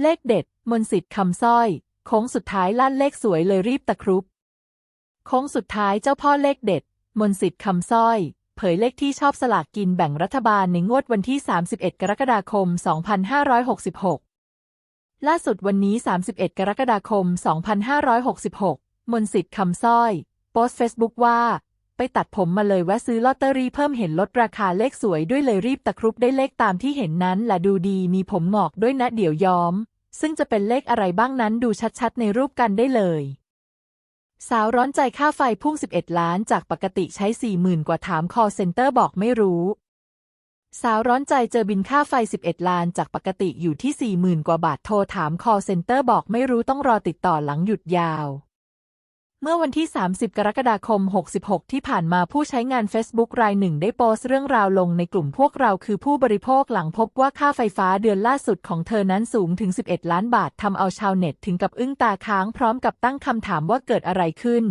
เลขเด็ด มนสิทธิ์คำสร้อย โค้งสุดท้ายลั่นเลขสวยเลยรีบตะครุบ โค้งสุดท้ายเจ้าพ่อเลขเด็ด มนสิทธิ์คำสร้อย เผยเลขที่ชอบสลากกินแบ่งรัฐบาลในงวดวันที่ 31 กรกฎาคม 2566 ล่าสุดวันนี้ 31 กรกฎาคม 2566 มนสิทธิ์คำสร้อย โพสต์เฟซบุ๊กว่า ไปตัดผมมาเลยแวะซื้อลอตเตอรี่เพิ่มเห็นลดราคาเลขสวยด้วยเลยรีบตะครุบได้เลขตามที่เห็นนั้นและดูดีมีผมหงอกด้วยนะเดี๋ยวย้อม ซึ่งจะเป็นเลขอะไรบ้างนั้นดูชัดๆ ในรูปกันได้เลย สาวร้อนใจค่าไฟพุ่ง 11 ล้านจากปกติใช้ 40,000 กว่าถาม call center บอกไม่รู้สาวร้อนใจเจอบินค่าไฟ 11 ล้านจากปกติอยู่ที่ 40,000 กว่าบาทโทรถาม call center บอกไม่รู้ต้องรอติดต่อหลังหยุดยาว เมื่อวันที่ 30 กรกฎาคม 66 ที่ผ่านมาผู้ใช้งาน Facebook รายหนึ่งได้โพสต์เรื่องราวลงในกลุ่มพวกเราคือผู้บริโภคหลังพบว่าค่าไฟฟ้าเดือนล่าสุดของเธอนั้นสูงถึง 11 ล้านบาททำเอาชาวเน็ตถึงกับอึ้งตาค้างพร้อมกับตั้งคำถามว่าเกิดอะไรขึ้น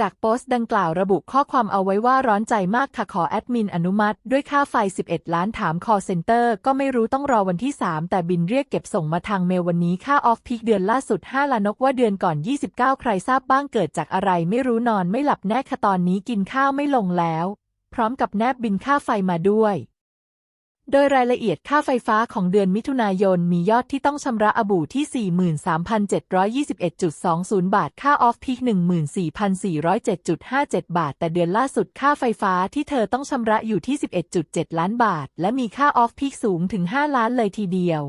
จากโพสต์ดังกล่าวระบุข้อความเอาไว้ว่าร้อนใจมากค่ะขอแอดมินอนุมัติ ด้วยค่าไฟ 11 ล้านถาม call center ก็ไม่รู้ต้องรอวันที่ 3 แต่บินเรียกเก็บส่งมาทางเมลวันนี้ค่าออฟพีคเดือนล่าสุด 5ล้านกว่าเดือนก่อน 29 ใครทราบบ้างเกิดจากอะไรไม่รู้นอนไม่หลับแน่ค่ะตอนนี้กินข้าวไม่ลงแล้ว พร้อมกับแนบบินค่าไฟมาด้วย โดยรายละเอียดค่าไฟฟ้าของเดือนมิถุนายนมียอดที่ต้องชำระอบูที่ 43,721.20 บาท ค่าออฟพีค14,407.57 บาท แต่เดือนล่าสุดค่าไฟฟ้าที่เธอต้องชำระอยู่ที่ 11.7 ล้านบาท และมีค่าออฟพีคสูงถึง 5 ล้านเลยทีเดียว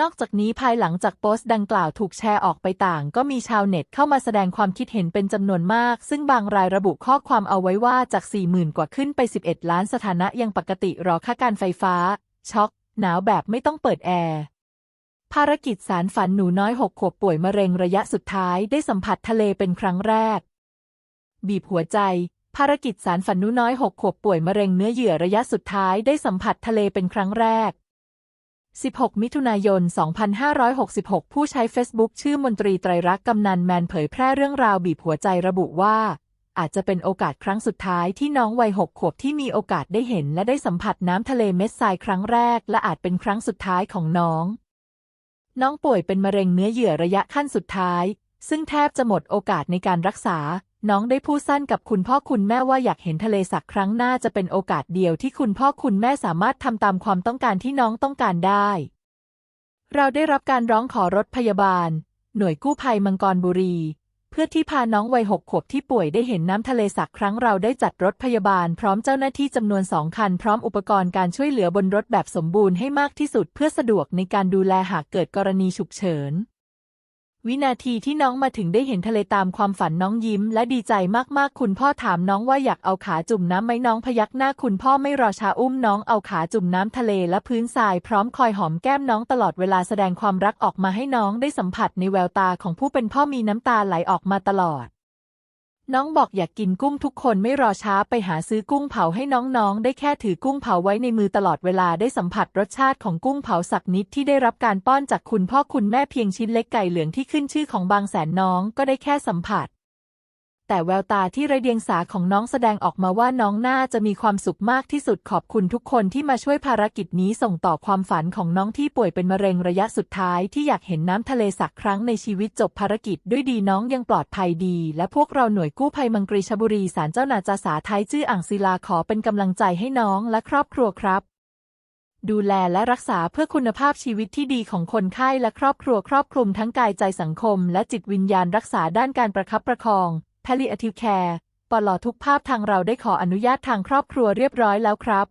นอกจากนี้ภายหลังจากโพสต์ดังกล่าวถูกแชร์ออกไปต่าง ก็มีชาวเน็ตเข้ามาแสดงความคิดเห็นเป็นจำนวนมาก ซึ่งบางรายระบุข้อความเอาไว้ว่าจาก 40,000 กว่าขึ้นไป 11 ล้านสถานะยังปกติรอค่าการไฟฟ้า ช็อก หนาวแบบไม่ต้องเปิดแอร์ ภารกิจสารฝันหนูน้อยหกขวบป่วยมะเร็งระยะสุดท้ายได้สัมผัสทะเลเป็นครั้งแรก บีบหัวใจภารกิจสารฝันหนูน้อยหกขวบป่วยมะเร็งเนื้อเยื่อระยะสุดท้ายได้สัมผัสทะเลเป็นครั้งแรก 16 มิถุนายน 2566 ผู้ใช้เฟซบุ๊กชื่อมนตรีไตรรักษ์กำนันแมนเผยแพร่เรื่องราวบีบหัวใจระบุว่า อาจจะเป็นโอกาสครั้งสุดท้ายที่น้องวัยหกขวบที่มีโอกาสได้เห็นและได้สัมผัสน้ำทะเลเม็ดทรายครั้งแรก และอาจเป็นครั้งสุดท้ายของน้อง น้องป่วยเป็นมะเร็งเนื้อเยื่อระยะขั้นสุดท้าย ซึ่งแทบจะหมดโอกาสในการรักษา น้องได้พูดสั้นกับคุณพ่อคุณแม่ว่าอยากเห็นทะเลสักครั้งหน้าจะเป็นโอกาสเดียวที่คุณพ่อคุณแม่สามารถทำตามความต้องการที่น้องต้องการได้ เราได้รับการร้องขอรถพยาบาล หน่วยกู้ภัยมังกรบุรี เพื่อที่พาน้องวัยหกขวบที่ป่วยได้เห็นน้ำทะเลสักครั้งเราได้จัดรถพยาบาล พร้อมเจ้าหน้าที่จำนวนสองคัน พร้อมอุปกรณ์การช่วยเหลือบนรถแบบสมบูรณ์ให้มากที่สุดเพื่อสะดวกในการดูแลหากเกิดกรณีฉุกเฉิน วินาทีที่น้องมาถึงได้เห็นทะเลตามความฝันน้องยิ้ม และดีใจมากๆ คุณพ่อถามน้องว่าอยากเอาขาจุ่มน้ำไหมน้องพยักหน้าคุณพ่อไม่รอช้าอุ้มน้องเอาขาจุ่มน้ำทะเลและพื้นทรายพร้อมคอยหอมแก้มน้องตลอดเวลาแสดงความรักออกมาให้น้องได้สัมผัสในแววตาของผู้เป็นพ่อมีน้ำตาไหลออกมาตลอด น้องบอกอยากกินกุ้งทุกคนไม่รอช้าไปหาซื้อกุ้งเผาให้น้องๆ ได้แค่ถือกุ้งเผาไว้ในมือตลอดเวลาได้สัมผัสรสชาติของกุ้งเผาสักนิดที่ได้รับการป้อนจากคุณพ่อคุณแม่เพียงชิ้นเล็กไก่เหลืองที่ขึ้นชื่อของบางแสนน้องก็ได้แค่สัมผัส แต่แววตาที่ไรเดียงสาของน้องแสดงออกมาว่าน้องน่าจะมีความสุขมากที่สุดขอบคุณทุกคนที่มาช่วยภารกิจนี้ส่งต่อความฝันของน้องที่ป่วยเป็นมะเร็งระยะสุดท้ายที่อยากเห็นน้ำทะเลสักครั้งในชีวิตจบภารกิจด้วยดีน้องยังปลอดภัยดี และพวกเราหน่วยกู้ภัยมังกรีชบุรีสารเจ้านาจาสาไทยจื้ออ่างศิลาขอเป็นกำลังใจให้น้องและครอบครัวครับดูแลและรักษาเพื่อคุณภาพชีวิตที่ดีของคนไข้และครอบครัวครอบคลุมทั้งกายใจสังคมและจิตวิญญาณรักษาด้านการประคับประคอง palliative care ปลอทุกภาพทางเราได้ขออนุญาตทางครอบครัวเรียบร้อยแล้วครับ